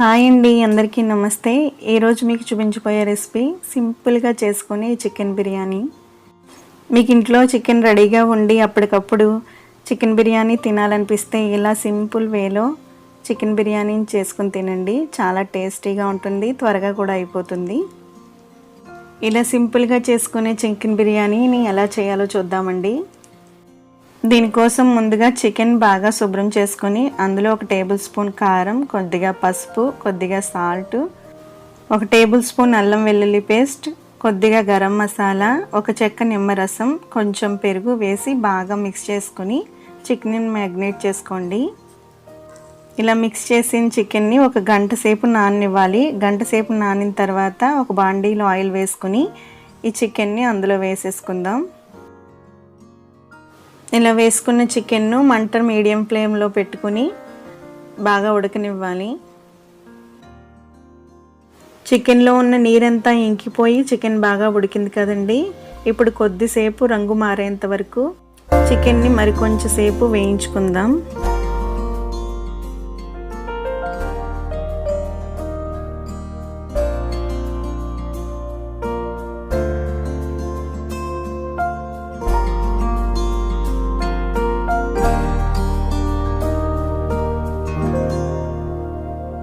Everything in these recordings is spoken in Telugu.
హాయ్ అండి అందరికీ నమస్తే. ఈరోజు మీకు చూపించబోయే రెసిపీ సింపుల్గా చేసుకునే చికెన్ బిర్యానీ. మీకు ఇంట్లో చికెన్ రెడీగా ఉండి అప్పటికప్పుడు చికెన్ బిర్యానీ తినాలనిపిస్తే ఇలా సింపుల్ వేలో చికెన్ బిర్యానీని చేసుకుని తినండి. చాలా టేస్టీగా ఉంటుంది త్వరగా కూడా అయిపోతుంది. ఇలా సింపుల్గా చేసుకునే చికెన్ బిర్యానీని ఎలా చేయాలో చూద్దామండి. దీనికోసం ముందుగా చికెన్ బాగా శుభ్రం చేసుకొని అందులో ఒక టేబుల్ స్పూన్ కారం కొద్దిగా పసుపు కొద్దిగా సాల్ట్ ఒక టేబుల్ స్పూన్ అల్లం వెల్లుల్లి పేస్ట్ కొద్దిగా గరం మసాలా ఒక చెక్క నిమ్మరసం కొంచెం పెరుగు వేసి బాగా మిక్స్ చేసుకొని చికెన్ మ్యాగ్నేట్ చేసుకోండి. ఇలా మిక్స్ చేసిన చికెన్ని ఒక గంట సేపు నాననివ్వాలి. గంట సేపు నానిన తర్వాత ఒక బాండీలో ఆయిల్ వేసుకుని ఈ చికెన్ని అందులో వేసేసుకుందాం. ఇలా వేసుకున్న చికెన్ను మంట మీడియం ఫ్లేమ్లో పెట్టుకుని బాగా ఉడకనివ్వాలి. చికెన్లో ఉన్న నీరంతా ఇంకిపోయి చికెన్ బాగా ఉడికింది కదండి. ఇప్పుడు కొద్దిసేపు రంగు మారేంత వరకు చికెన్ని మరికొంచెంసేపు వేయించుకుందాం.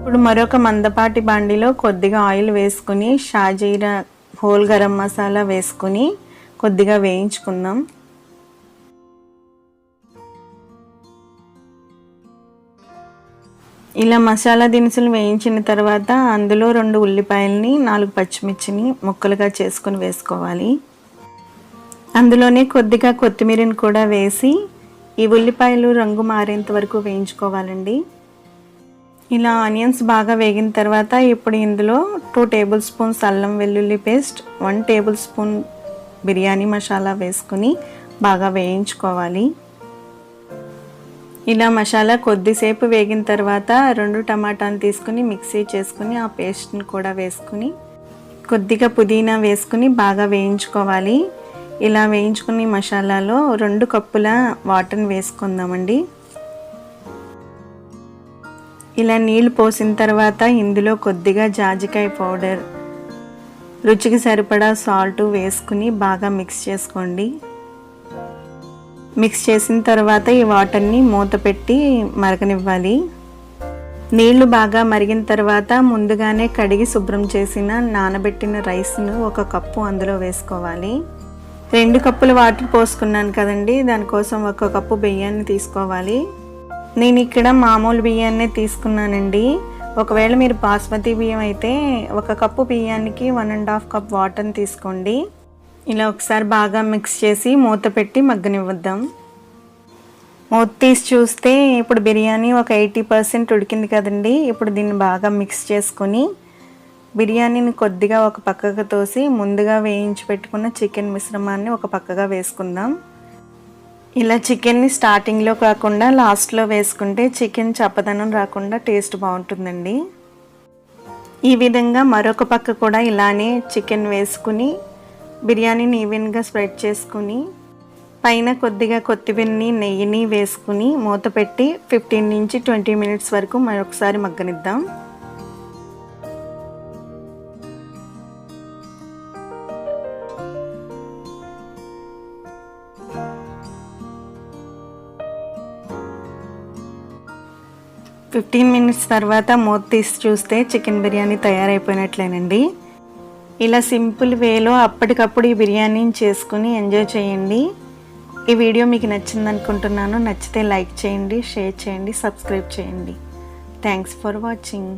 ఇప్పుడు మరొక మందపాటి బండిలో కొద్దిగా ఆయిల్ వేసుకుని షాజీరా హోల్ గరం మసాలా వేసుకుని కొద్దిగా వేయించుకుందాం. ఇలా మసాలా దినుసులు వేయించిన తర్వాత అందులో రెండు ఉల్లిపాయలని నాలుగు పచ్చిమిర్చిని ముక్కలుగా చేసుకుని వేసుకోవాలి. అందులోనే కొద్దిగా కొత్తిమీరని కూడా వేసి ఈ ఉల్లిపాయలు రంగు మారేంత వరకు వేయించుకోవాలండి. ఇలా ఆనియన్స్ బాగా వేగిన తర్వాత ఇప్పుడు ఇందులో టూ టేబుల్ స్పూన్స్ అల్లం వెల్లుల్లి paste one table spoon biryani masala వేసుకుని బాగా వేయించుకోవాలి. ఇలా మసాలా కొద్దిసేపు వేగిన తర్వాత రెండు టమాటాలు తీసుకుని మిక్సీ చేసుకుని ఆ పేస్ట్ని కూడా వేసుకుని కొద్దిగా పుదీనా వేసుకుని బాగా వేయించుకోవాలి. ఇలా వేయించుకుని మసాలాలో రెండు కప్పుల వాటర్ని వేసుకుందామండి. ఇలా నీళ్ళు పోసిన తర్వాత ఇందులో కొద్దిగా జాజికాయ పౌడర్. రుచికి సరిపడా సాల్ట్ వేసుకుని బాగా మిక్స్ చేసుకోండి. మిక్స్ చేసిన తర్వాత ఈ వాటర్ని మూత పెట్టి మరగనివ్వాలి. నీళ్ళు బాగా మరిగిన తర్వాత ముందుగానే కడిగి శుభ్రం చేసిన నానబెట్టిన రైస్ను ఒక కప్పు అందులో వేసుకోవాలి. రెండు కప్పుల వాటర్ పోసుకున్నాను కదండి దానికోసం ఒక కప్పు బియ్యాన్ని తీసుకోవాలి. నేను ఇక్కడ మామూలు బియ్యాన్నే తీసుకున్నానండి. ఒకవేళ మీరు బాస్మతి బియ్యం అయితే ఒక కప్పు బియ్యానికి వన్ అండ్ హాఫ్ కప్ వాటర్ని తీసుకోండి. ఇలా ఒకసారి బాగా మిక్స్ చేసి మూత పెట్టి మగ్గనివ్వద్దాం. మూత తీసి చూస్తే ఇప్పుడు బిర్యానీ ఒక ఎయిటీ పర్సెంట్ ఉడికింది కదండి. ఇప్పుడు దీన్ని బాగా మిక్స్ చేసుకొని బిర్యానీని కొద్దిగా ఒక పక్కకు తోసి ముందుగా వేయించి పెట్టుకున్న చికెన్ మిశ్రమాన్ని ఒక పక్కగా వేసుకుందాం. ఇలా చికెన్ని స్టార్టింగ్లో కాకుండా లాస్ట్లో వేసుకుంటే చికెన్ చప్పదనం రాకుండా టేస్ట్ బాగుంటుందండి. ఈ విధంగా మరొక పక్క కూడా ఇలానే చికెన్ వేసుకుని బిర్యానీని ఈవెన్గా స్ప్రెడ్ చేసుకుని పైన కొద్దిగా కొత్తిమీరని నెయ్యిని వేసుకుని మూత పెట్టి ఫిఫ్టీన్ నుంచి ట్వంటీ మినిట్స్ వరకు మరొకసారి మగ్గనిద్దాం. ఫిఫ్టీన్ మినిట్స్ తర్వాత మూత తీసి చూస్తే చికెన్ బిర్యానీ తయారైపోయినట్లేనండి. ఇలా సింపుల్ వేలో అప్పటికప్పుడు ఈ బిర్యానీని చేసుకుని ఎంజాయ్ చేయండి. ఈ వీడియో మీకు నచ్చింది అనుకుంటున్నాను నచ్చితే లైక్ చేయండి షేర్ చేయండి సబ్స్క్రైబ్ చేయండి. Thanks for watching.